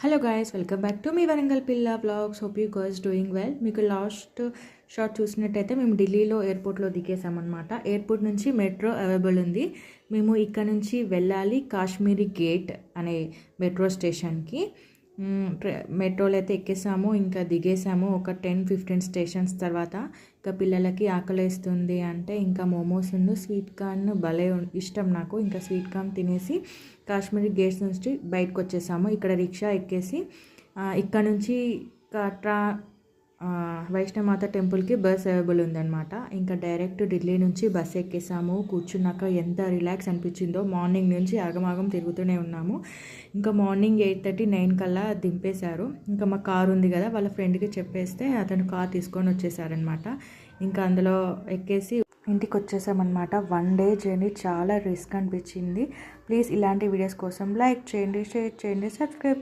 Hello guys welcome back to మీ వరంగల్ పిల్ల blogs hope you girls doing well మీకు last short చూసినట్టయితే మేము ఢిల్లీలో ఎయిర్పోర్ట్లో దిగేసామన్నమాట ఎయిర్పోర్ట్ నుంచి మెట్రో అవైలబుల్ ఉంది. మేము ఇక్కడ నుంచి వెళ్ళాలి కాశ్మీరీ గేట్ అనే మెట్రో స్టేషన్కి మెట్రోలు అయితే ఎక్కేసాము ఇంకా దిగేసాము. ఒక టెన్ ఫిఫ్టీన్ స్టేషన్స్ తర్వాత ఇంకా పిల్లలకి ఆకలేస్తుంది అంటే ఇంకా మోమోస్ స్వీట్ కార్న్ భలే ఇష్టం నాకు. ఇంకా స్వీట్ కార్న్ తినేసి కాశ్మీరీ గేట్స్ నుంచి బయటకు వచ్చేసాము ఇక్కడ రిక్షా ఎక్కేసి ఇక్కడ నుంచి కట్రా వైష్ణమాత టెంపుల్కి బస్ అవైలబుల్ ఉందన్నమాట. ఇంకా డైరెక్ట్ ఢిల్లీ నుంచి బస్ ఎక్కేసాము. కూర్చున్నాక ఎంత రిలాక్స్ అనిపించిందో మార్నింగ్ నుంచి ఆగమాగం తిరుగుతూనే ఉన్నాము. ఇంకా మార్నింగ్ ఎయిట్ థర్టీ నైన్ కల్లా దింపేశారు. ఇంకా మా కార్ ఉంది కదా వాళ్ళ ఫ్రెండ్కి చెప్పేస్తే అతను కార్ తీసుకొని వచ్చేసారనమాట ఇంకా అందులో ఎక్కేసి ఇంటికి వచ్చేసామన్నమాట. వన్ డే జర్నీ చాలా రిస్క్ అనిపించింది. ప్లీజ్ ఇలాంటి వీడియోస్ కోసం లైక్ చేయండి షేర్ చేయండి సబ్స్క్రైబ్